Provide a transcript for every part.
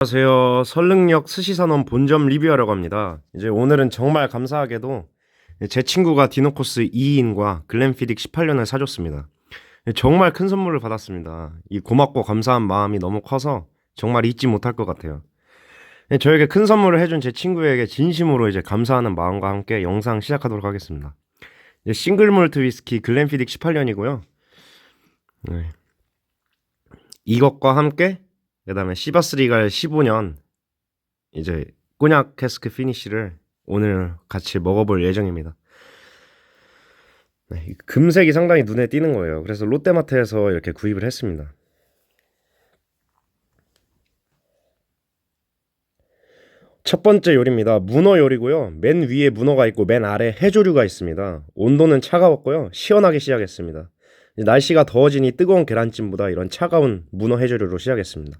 안녕하세요. 설릉역 스시산원 본점 리뷰하려고 합니다. 이제 오늘은 정말 감사하게도 제 친구가 디노코스 2인과 글램피딕 18년을 사줬습니다. 정말 큰 선물을 받았습니다. 이 고맙고 감사한 마음이 너무 커서 정말 잊지 못할 것 같아요. 저에게 큰 선물을 해준 제 친구에게 진심으로 이제 감사하는 마음과 함께 영상 시작하도록 하겠습니다. 이제 싱글 몰트 위스키 글램피딕 18년이고요. 네. 이것과 함께 그다음에 시바스 리갈 15년 이제 꼬냑 캐스크 피니쉬를 오늘 같이 먹어볼 예정입니다. 네, 이 금색이 상당히 눈에 띄는 거예요. 그래서 롯데마트에서 이렇게 구입을 했습니다. 첫 번째 요리입니다. 문어 요리고요. 맨 위에 문어가 있고 맨 아래 해조류가 있습니다. 온도는 차가웠고요. 시원하게 시작했습니다. 날씨가 더워지니 뜨거운 계란찜보다 이런 차가운 문어 해조류로 시작했습니다.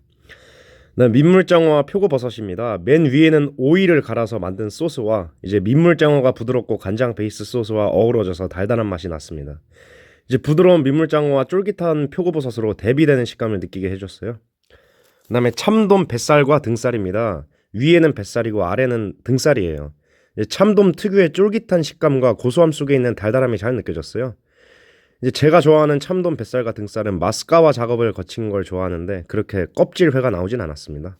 네, 민물장어와 표고버섯입니다. 맨 위에는 오이를 갈아서 만든 소스와 이제 민물장어가 부드럽고 간장 베이스 소스와 어우러져서 달달한 맛이 났습니다. 이제 부드러운 민물장어와 쫄깃한 표고버섯으로 대비되는 식감을 느끼게 해줬어요. 그 다음에 참돔 뱃살과 등살입니다. 위에는 뱃살이고 아래는 등살이에요. 참돔 특유의 쫄깃한 식감과 고소함 속에 있는 달달함이 잘 느껴졌어요. 이제 제가 좋아하는 참돔 뱃살과 등살은 마스카와 작업을 거친 걸 좋아하는데 그렇게 껍질 회가 나오진 않았습니다.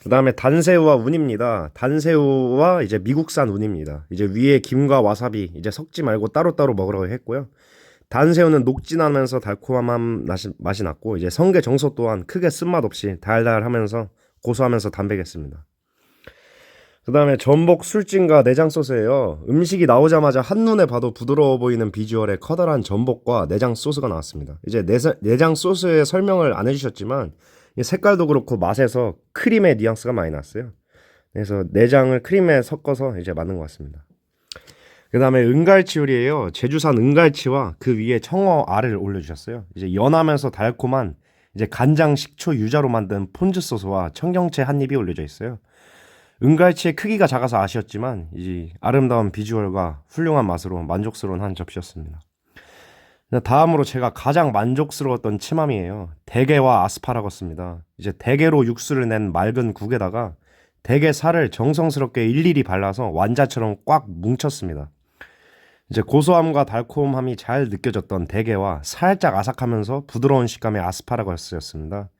그 다음에 단새우와 운입니다. 단새우와 이제 미국산 운입니다. 이제 위에 김과 와사비 이제 섞지 말고 따로따로 먹으라고 했고요. 단새우는 녹진하면서 달콤한 맛이 났고 이제 성게 정소 또한 크게 쓴맛 없이 달달하면서 고소하면서 담백했습니다. 그 다음에 전복 술찜과 내장 소스예요. 음식이 나오자마자 한눈에 봐도 부드러워 보이는 비주얼의 커다란 전복과 내장 소스가 나왔습니다. 이제 내장 소스의 설명을 안 해주셨지만 이 색깔도 그렇고 맛에서 크림의 뉘앙스가 많이 났어요. 그래서 내장을 크림에 섞어서 이제 만든 것 같습니다. 그 다음에 은갈치 요리예요. 제주산 은갈치와 그 위에 청어 알을 올려주셨어요. 이제 연하면서 달콤한 이제 간장, 식초, 유자로 만든 폰즈 소스와 청경채 한 입이 올려져 있어요. 은갈치의 크기가 작아서 아쉬웠지만 이 아름다운 비주얼과 훌륭한 맛으로 만족스러운 한 접시였습니다. 다음으로 제가 가장 만족스러웠던 치맘이에요. 대게와 아스파라거스입니다. 이제 대게로 육수를 낸 맑은 국에다가 대게 살을 정성스럽게 일일이 발라서 완자처럼 꽉 뭉쳤습니다. 이제 고소함과 달콤함이 잘 느껴졌던 대게와 살짝 아삭하면서 부드러운 식감의 아스파라거스였습니다.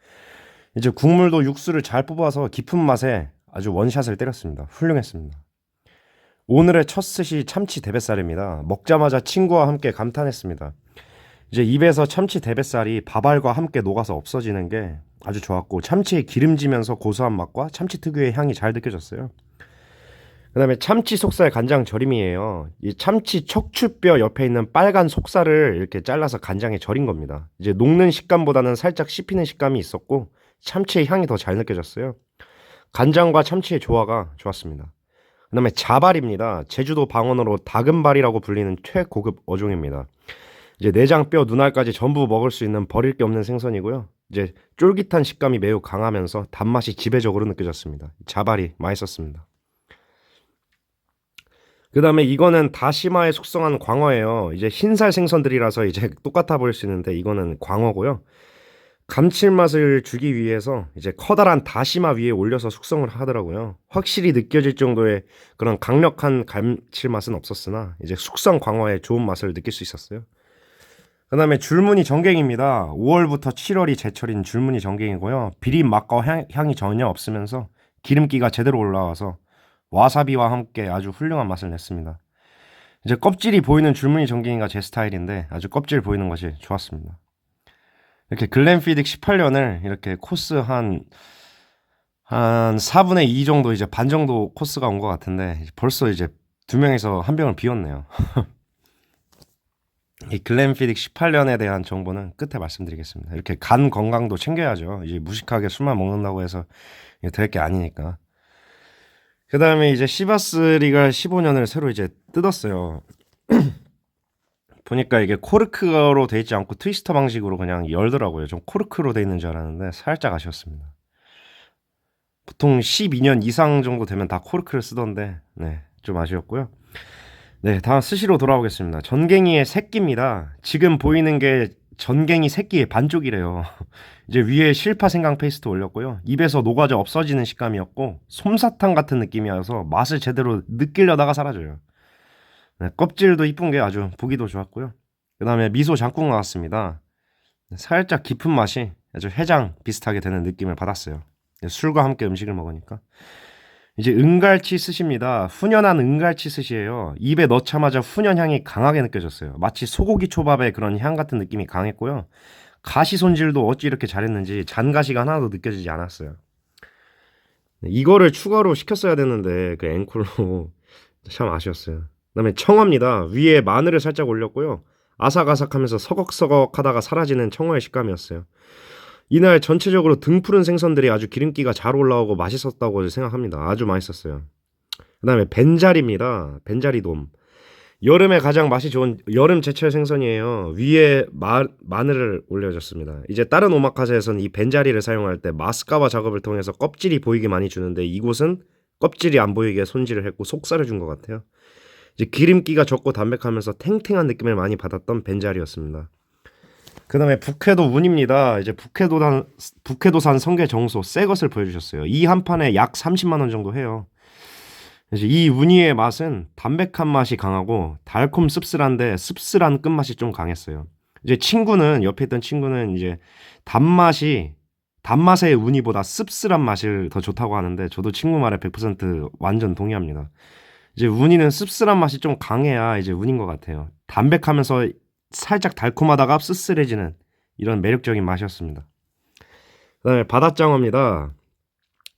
이제 국물도 육수를 잘 뽑아서 깊은 맛에 아주 원샷을 때렸습니다. 훌륭했습니다. 오늘의 첫 스시 참치 대뱃살입니다. 먹자마자 친구와 함께 감탄했습니다. 이제 입에서 참치 대뱃살이 밥알과 함께 녹아서 없어지는 게 아주 좋았고 참치의 기름지면서 고소한 맛과 참치 특유의 향이 잘 느껴졌어요. 그다음에 참치 속살 간장 절임이에요. 이 참치 척추뼈 옆에 있는 빨간 속살을 이렇게 잘라서 간장에 절인 겁니다. 이제 녹는 식감보다는 살짝 씹히는 식감이 있었고 참치의 향이 더 잘 느껴졌어요. 간장과 참치의 조화가 좋았습니다. 그 다음에 자발입니다. 제주도 방언으로 다금발이라고 불리는 최고급 어종입니다. 이제 내장, 뼈, 눈알까지 전부 먹을 수 있는 버릴 게 없는 생선이고요. 이제 쫄깃한 식감이 매우 강하면서 단맛이 지배적으로 느껴졌습니다. 자발이 맛있었습니다. 그 다음에 이거는 다시마에 숙성한 광어예요. 이제 흰살 생선들이라서 이제 똑같아 보일 수 있는데 이거는 광어고요. 감칠맛을 주기 위해서 이제 커다란 다시마 위에 올려서 숙성을 하더라고요. 확실히 느껴질 정도의 그런 강력한 감칠맛은 없었으나 이제 숙성 광어의 좋은 맛을 느낄 수 있었어요. 그 다음에 줄무늬 전갱입니다. 5월부터 7월이 제철인 줄무늬 전갱이고요. 비린 맛과 향, 향이 전혀 없으면서 기름기가 제대로 올라와서 와사비와 함께 아주 훌륭한 맛을 냈습니다. 이제 껍질이 보이는 줄무늬 전갱이가 제 스타일인데 아주 껍질 보이는 것이 좋았습니다. 이렇게 글램피딕 18년을 이렇게 코스 한, 한 4분의 2 정도 이제 반 정도 코스가 온 것 같은데 벌써 이제 두 명이서 한 병을 비웠네요. 이 글램피딕 18년에 대한 정보는 끝에 말씀드리겠습니다. 이렇게 간 건강도 챙겨야죠. 이제 무식하게 술만 먹는다고 해서 될 게 아니니까. 그 다음에 이제 시바스 리갈 15년을 새로 이제 뜯었어요. 보니까 이게 코르크로 돼 있지 않고 트위스터 방식으로 그냥 열더라고요. 좀 코르크로 돼 있는 줄 알았는데 살짝 아쉬웠습니다. 보통 12년 이상 정도 되면 다 코르크를 쓰던데, 네, 좀 아쉬웠고요. 네, 다음 스시로 돌아오겠습니다. 전갱이의 새끼입니다. 지금 보이는 게 전갱이 새끼의 반쪽이래요. 이제 위에 실파 생강 페이스트 올렸고요. 입에서 녹아져 없어지는 식감이었고 솜사탕 같은 느낌이어서 맛을 제대로 느끼려다가 사라져요. 네, 껍질도 이쁜 게 아주 보기도 좋았고요. 그 다음에 미소 장국 나왔습니다. 살짝 깊은 맛이 아주 해장 비슷하게 되는 느낌을 받았어요. 네, 술과 함께 음식을 먹으니까. 이제 은갈치 스시입니다. 훈연한 은갈치 스시예요. 입에 넣자마자 훈연 향이 강하게 느껴졌어요. 마치 소고기 초밥의 그런 향 같은 느낌이 강했고요. 가시 손질도 어찌 이렇게 잘했는지 잔가시가 하나도 느껴지지 않았어요. 네, 이거를 추가로 시켰어야 되는데 그 앵콜로 참 아쉬웠어요. 그다음에 청어입니다. 위에 마늘을 살짝 올렸고요. 아삭아삭하면서 서걱서걱하다가 사라지는 청어의 식감이었어요. 이날 전체적으로 등 푸른 생선들이 아주 기름기가 잘 올라오고 맛있었다고 생각합니다. 아주 맛있었어요. 그 다음에 벤자리입니다. 벤자리돔. 여름에 가장 맛이 좋은 여름 제철 생선이에요. 위에 마, 마늘을 올려줬습니다. 이제 다른 오마카세에서는 이 벤자리를 사용할 때 마스카바 작업을 통해서 껍질이 보이게 많이 주는데 이곳은 껍질이 안 보이게 손질을 했고 속살을 준 것 같아요. 이제 기름기가 적고 담백하면서 탱탱한 느낌을 많이 받았던 벤자리였습니다. 그 다음에 북해도 운입니다. 이제 북해도산, 북해도산 성게 정소 새 것을 보여주셨어요. 이 한 판에 약 30만원 정도 해요. 이제 이 우니의 맛은 담백한 맛이 강하고 달콤 씁쓸한데 씁쓸한 끝맛이 좀 강했어요. 이제 친구는 옆에 있던 친구는 이제 단맛이 단맛의 우니보다 씁쓸한 맛을 더 좋다고 하는데 저도 친구 말에 100% 완전 동의합니다. 이제 우니는 씁쓸한 맛이 좀 강해야 이제 운인 것 같아요. 담백하면서 살짝 달콤하다가 쓸쓸해지는 이런 매력적인 맛이었습니다. 그다음에 바닷장어입니다.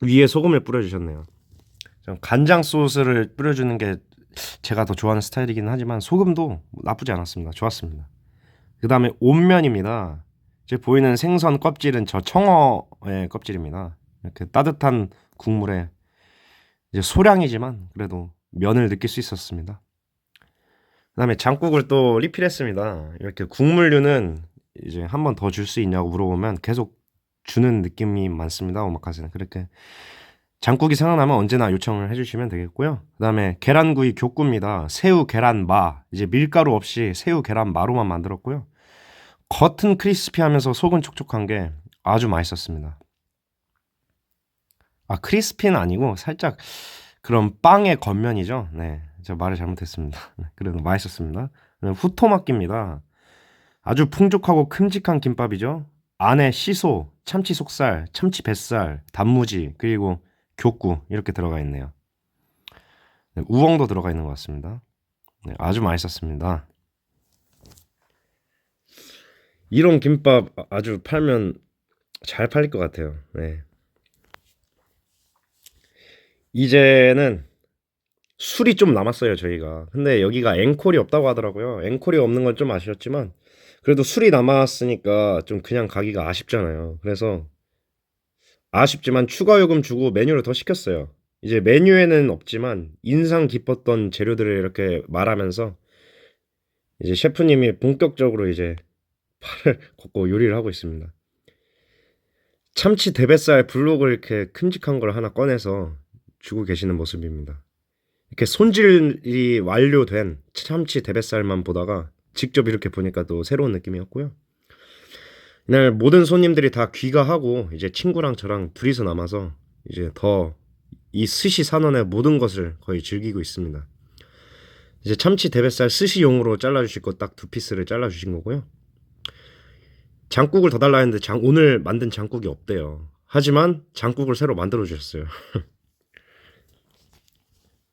위에 소금을 뿌려주셨네요. 좀 간장 소스를 뿌려주는 게 제가 더 좋아하는 스타일이긴 하지만 소금도 나쁘지 않았습니다. 좋았습니다. 그 다음에 온면입니다. 이제 보이는 생선 껍질은 저 청어의 껍질입니다. 이렇게 따뜻한 국물에 이제 소량이지만 그래도 면을 느낄 수 있었습니다. 그 다음에 장국을 또 리필했습니다. 이렇게 국물류는 이제 한 번 더 줄 수 있냐고 물어보면 계속 주는 느낌이 많습니다. 오마카세는 그렇게 장국이 생각나면 언제나 요청을 해주시면 되겠고요. 그 다음에 계란구이 교구입니다. 새우 계란 마 이제 밀가루 없이 새우 계란 마로만 만들었고요. 겉은 크리스피하면서 속은 촉촉한 게 아주 맛있었습니다. 아 크리스피는 아니고 살짝 그런 빵의 겉면이죠. 네, 제가 말을 잘못했습니다. 네, 그래도 맛있었습니다. 후토마끼입니다. 아주 풍족하고 큼직한 김밥이죠. 안에 시소, 참치 속살, 참치 뱃살, 단무지 그리고 교구 이렇게 들어가 있네요. 네, 우엉도 들어가 있는 것 같습니다. 네, 아주 맛있었습니다. 이런 김밥 아주 팔면 잘 팔릴 것 같아요. 네. 이제는 술이 좀 남았어요, 저희가. 근데 여기가 앵콜이 없다고 하더라고요. 앵콜이 없는 건 좀 아쉬웠지만, 그래도 술이 남았으니까 좀 그냥 가기가 아쉽잖아요. 그래서 아쉽지만 추가 요금 주고 메뉴를 더 시켰어요. 이제 메뉴에는 없지만 인상 깊었던 재료들을 이렇게 말하면서 이제 셰프님이 본격적으로 이제 팔을 걷고 요리를 하고 있습니다. 참치 대뱃살 블록을 이렇게 큼직한 걸 하나 꺼내서 주고 계시는 모습입니다. 이렇게 손질이 완료된 참치 대뱃살만 보다가 직접 이렇게 보니까 또 새로운 느낌이었고요. 이날 모든 손님들이 다 귀가하고 이제 친구랑 저랑 둘이서 남아서 이제 더 이 스시 산원의 모든 것을 거의 즐기고 있습니다. 이제 참치 대뱃살 스시용으로 잘라주실 거 딱 두 피스를 잘라주신 거고요. 장국을 더 달라 했는데 장, 오늘 만든 장국이 없대요. 하지만 장국을 새로 만들어 주셨어요.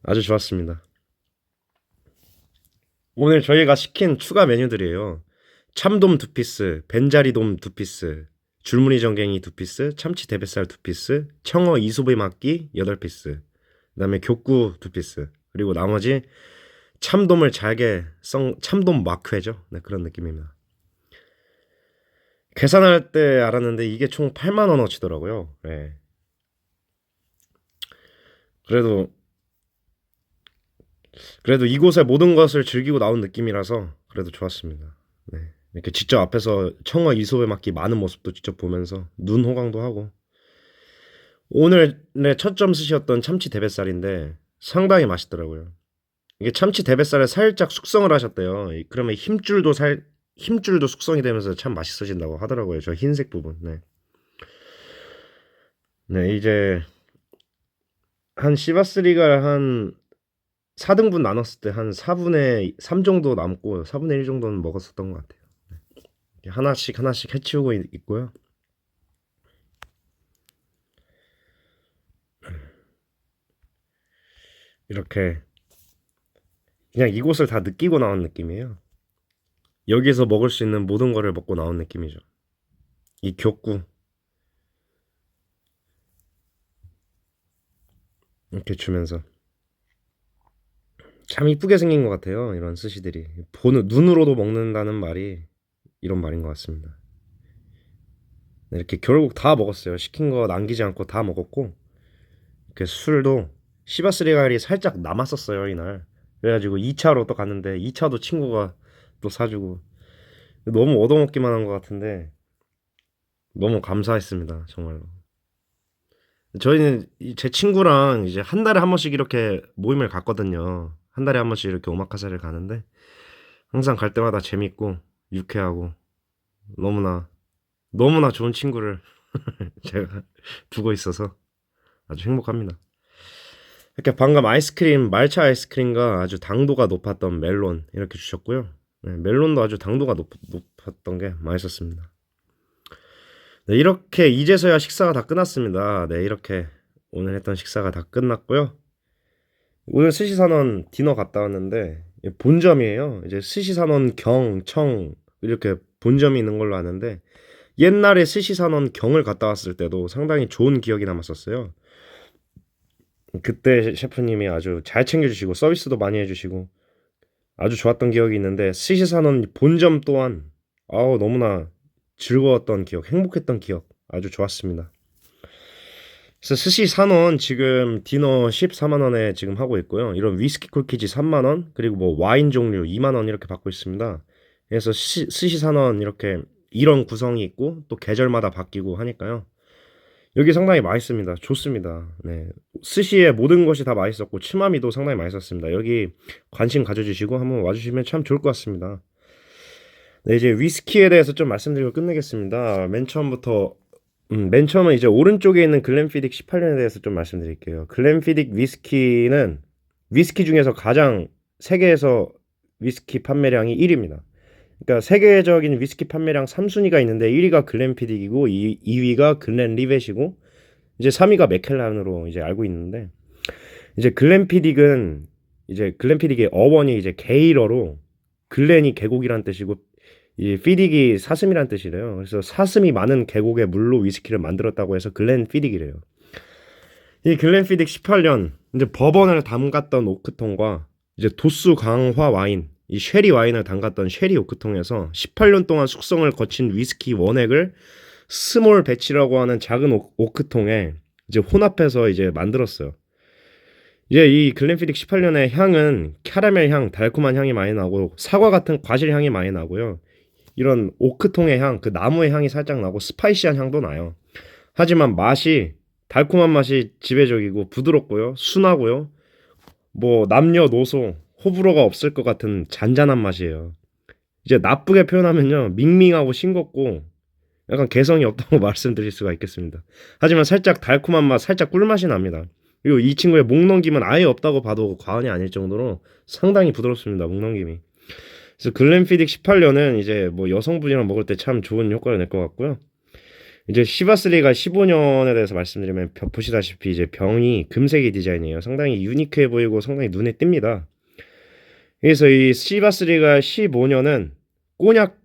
아주 좋았습니다. 오늘 저희가 시킨 추가 메뉴들이에요. 참돔 두 피스, 벤자리돔 두 피스, 줄무늬 전갱이 두 피스, 참치 대뱃살 두 피스, 청어 이소비 막기 여덟 피스, 그다음에 교구 두 피스, 그리고 나머지 참돔을 잘게 썬 참돔 막회죠. 네, 그런 느낌입니다. 계산할 때 알았는데 이게 총 8만 원어치더라고요. 네. 그래도 그래도 이곳의 모든 것을 즐기고 나온 느낌이라서 그래도 좋았습니다. 네. 이렇게 직접 앞에서 청어 이소에 맞기 많은 모습도 직접 보면서 눈 호강도 하고 오늘의 첫 점 스시였던 참치 대뱃살인데 상당히 맛있더라고요. 이게 참치 대뱃살을 살짝 숙성을 하셨대요. 이- 그러면 힘줄도 살 힘줄도 숙성이 되면서 참 맛있어진다고 하더라고요. 저 흰색 부분. 네. 네, 이제 한 시바스리가 한 4등분 나눴을 때 한 4분의 3 정도 남고 4분의 1 정도는 먹었었던 것 같아요. 네. 하나씩 하나씩 해치우고 있- 있고요. 이렇게 그냥 이곳을 다 느끼고 나온 느낌이에요. 여기서 먹을 수 있는 모든 거를 먹고 나온 느낌이죠. 이 격구 이렇게 주면서 참 이쁘게 생긴 것 같아요. 이런 스시들이 보는 눈으로도 먹는다는 말이 이런 말인 것 같습니다. 네, 이렇게 결국 다 먹었어요. 시킨 거 남기지 않고 다 먹었고 이렇게 술도 시바스리갈이 살짝 남았었어요 이날. 그래가지고 2차로 또 갔는데 2차도 친구가 또 사주고 너무 얻어먹기만 한 것 같은데 너무 감사했습니다 정말로. 저희는 이- 제 친구랑 이제 한 달에 한 번씩 이렇게 모임을 갔거든요. 한 달에 한 번씩 이렇게 오마카세를 가는데 항상 갈 때마다 재밌고 유쾌하고 너무나 너무나 좋은 친구를 제가 두고 있어서 아주 행복합니다. 이렇게 방금 아이스크림 말차 아이스크림과 아주 당도가 높았던 멜론 이렇게 주셨고요. 네, 멜론도 아주 당도가 높, 높았던 게 맛있었습니다. 네, 이렇게 이제서야 식사가 다 끝났습니다. 네, 이렇게 오늘 했던 식사가 다 끝났고요. 오늘 스시산원 디너 갔다 왔는데 본점이에요. 이제 스시산원 경, 청 이렇게 본점이 있는 걸로 아는데 옛날에 스시산원 경을 갔다 왔을 때도 상당히 좋은 기억이 남았었어요. 그때 셰프님이 아주 잘 챙겨주시고 서비스도 많이 해주시고 아주 좋았던 기억이 있는데 스시산원 본점 또한 아우 너무나 즐거웠던 기억, 행복했던 기억 아주 좋았습니다. 그래서 스시산원 지금 디너 14만 원에 지금 하고 있고요. 이런 위스키 콜키지 3만 원 그리고 뭐 와인 종류 2만 원 이렇게 받고 있습니다. 그래서 스시, 스시산원 이렇게 이런 구성이 있고 또 계절마다 바뀌고 하니까요. 여기 상당히 맛있습니다. 좋습니다. 네. 스시의 모든 것이 다 맛있었고 치마미도 상당히 맛있었습니다. 여기 관심 가져주시고 한번 와주시면 참 좋을 것 같습니다. 네, 이제 위스키에 대해서 좀 말씀드리고 끝내겠습니다. 맨 처음부터 음, 맨 처음에 이제 오른쪽에 있는 글렌피딕 18년에 대해서 좀 말씀드릴게요. 글렌피딕 위스키는 위스키 중에서 가장 세계에서 위스키 판매량이 1위입니다. 그러니까 세계적인 위스키 판매량 3순위가 있는데 1위가 글렌피딕이고 2, 2위가 글렌 리벳이고 이제 3위가 맥켈란으로 이제 알고 있는데 이제 글렌피딕은 이제 글렌피딕의 어원이 이제 게일어로 글렌이 계곡이란 뜻이고 이 피딕이 사슴이란 뜻이래요. 그래서 사슴이 많은 계곡의 물로 위스키를 만들었다고 해서 글렌 피딕이래요. 이 글렌 피딕 18년 이제 버번을 담갔던 오크통과 이제 도수 강화 와인 이 쉐리 와인을 담갔던 쉐리 오크통에서 18년 동안 숙성을 거친 위스키 원액을 스몰 배치라고 하는 작은 오, 오크통에 이제 혼합해서 이제 만들었어요. 이제 이 글렌피딕 18년의 향은 캐러멜 향, 달콤한 향이 많이 나고 사과 같은 과실 향이 많이 나고요. 이런 오크통의 향, 그 나무의 향이 살짝 나고 스파이시한 향도 나요. 하지만 맛이 달콤한 맛이 지배적이고 부드럽고요. 순하고요. 뭐 남녀노소 호불호가 없을 것 같은 잔잔한 맛이에요. 이제 나쁘게 표현하면요. 밍밍하고 싱겁고 약간 개성이 없다고 말씀드릴 수가 있겠습니다. 하지만 살짝 달콤한 맛, 살짝 꿀맛이 납니다. 그리고 이 친구의 목 넘김은 아예 없다고 봐도 과언이 아닐 정도로 상당히 부드럽습니다. 목 넘김이. 그래서 글렌피딕 18년은 이제 뭐 여성분이랑 먹을 때 참 좋은 효과를 낼 것 같고요. 이제 시바스리가 15년에 대해서 말씀드리면 벼- 보시다시피 이제 병이 금색의 디자인이에요. 상당히 유니크해 보이고 상당히 눈에 띕니다. 그래서 이 시바스리가 15년은 꼬냑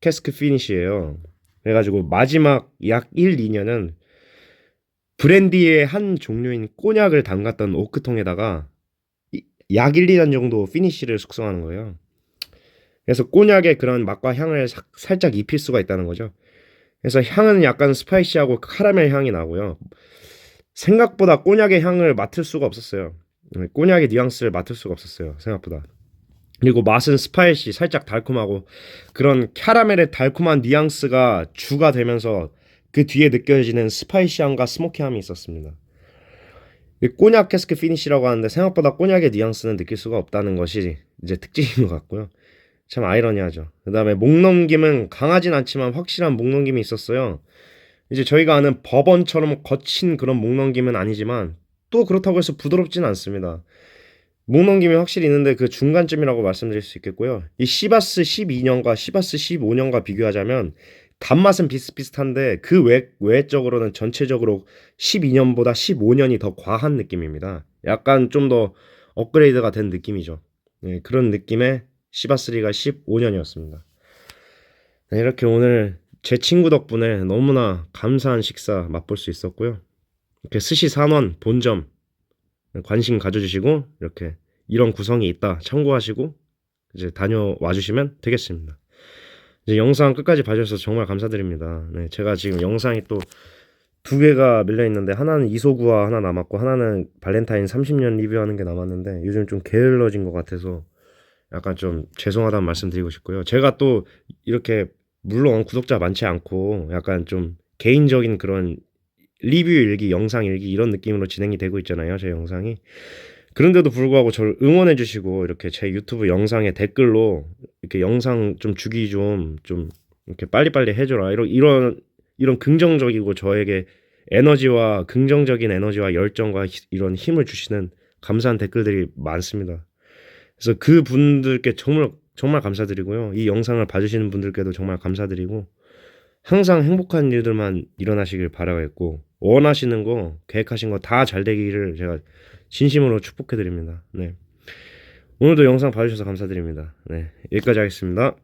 캐스크 피니시예요. 그래가지고 마지막 약 1, 2년은 브랜디의 한 종류인 꼬냑을 담갔던 오크통에다가 이- 약 1, 2년 정도 피니시를 숙성하는 거예요. 그래서 꼬냑의 그런 맛과 향을 사- 살짝 입힐 수가 있다는 거죠. 그래서 향은 약간 스파이시하고 카라멜 향이 나고요. 생각보다 꼬냑의 향을 맡을 수가 없었어요. 네, 꼬냑의 뉘앙스를 맡을 수가 없었어요. 생각보다. 그리고 맛은 스파이시, 살짝 달콤하고 그런 캐러멜의 달콤한 뉘앙스가 주가 되면서 그 뒤에 느껴지는 스파이시함과 스모키함이 있었습니다. 이 꼬냑 캐스크 피니시라고 하는데 생각보다 꼬냑의 뉘앙스는 느낄 수가 없다는 것이 이제 특징인 것 같고요. 참 아이러니하죠. 그 다음에 목넘김은 강하진 않지만 확실한 목넘김이 있었어요. 이제 저희가 아는 법원처럼 거친 그런 목넘김은 아니지만 또 그렇다고 해서 부드럽진 않습니다. 목넘김이 확실히 있는데 그 중간쯤이라고 말씀드릴 수 있겠고요. 이 시바스 12년과 시바스 15년과 비교하자면 단맛은 비슷비슷한데 그 외, 외적으로는 전체적으로 12년보다 15년이 더 과한 느낌입니다. 약간 좀 더 업그레이드가 된 느낌이죠. 네, 그런 느낌의 시바3가 15년이었습니다. 네, 이렇게 오늘 제 친구 덕분에 너무나 감사한 식사 맛볼 수 있었고요. 이렇게 스시 산원 본점 관심 가져주시고 이렇게 이런 구성이 있다 참고하시고 이제 다녀와 주시면 되겠습니다. 이제 영상 끝까지 봐주셔서 정말 감사드립니다. 네, 제가 지금 영상이 또 두 개가 밀려 있는데 하나는 이소구와 하나 남았고 하나는 발렌타인 30년 리뷰하는 게 남았는데 요즘 좀 게을러진 것 같아서 약간 좀 죄송하다는 말씀 드리고 싶고요. 제가 또 이렇게 물론 구독자 많지 않고 약간 좀 개인적인 그런 리뷰 일기, 영상 일기 이런 느낌으로 진행이 되고 있잖아요. 제 영상이. 그런데도 불구하고 저를 응원해 주시고 이렇게 제 유튜브 영상에 댓글로 이렇게 영상 좀 주기 좀좀 이렇게 빨리빨리 해 줘라 이런 이런 이런 긍정적이고 저에게 에너지와 긍정적인 에너지와 열정과 히- 이런 힘을 주시는 감사한 댓글들이 많습니다. 그래서 그 분들께 정말 정말 감사드리고요. 이 영상을 봐주시는 분들께도 정말 감사드리고 항상 행복한 일들만 일어나시길 바라겠고 원하시는 거 계획하신 거 다 잘 되기를 제가 진심으로 축복해 드립니다. 네. 오늘도 영상 봐주셔서 감사드립니다. 네. 여기까지 하겠습니다.